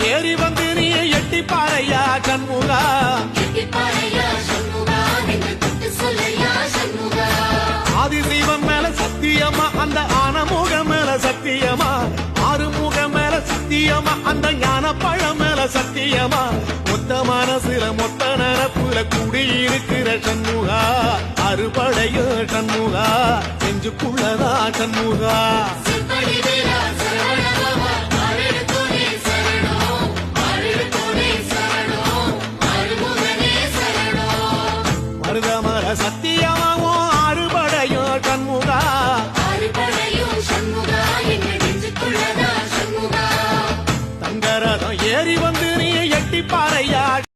ஏறி வந்து நீ எட்டி பாறையா சண்முகா. ஆதிசைவம் மேல சத்தியமா அந்த ஆனமுக மேல சத்தியமா? ஆறுமுக மேல சத்தியமா அந்த ஞான பழம் மேல சத்தியமா? மொத்த மனசுல மொத்த நரப்புல குடியிருக்கிற சண்முகா. அறுபடையோ சண்முகா. நெஞ்சுக்குள்ளதா சண்முகா. மருதமர சத்தியமாவும் அறுபடையோ சண்முகா. தங்கரதம் ஏறி வந்து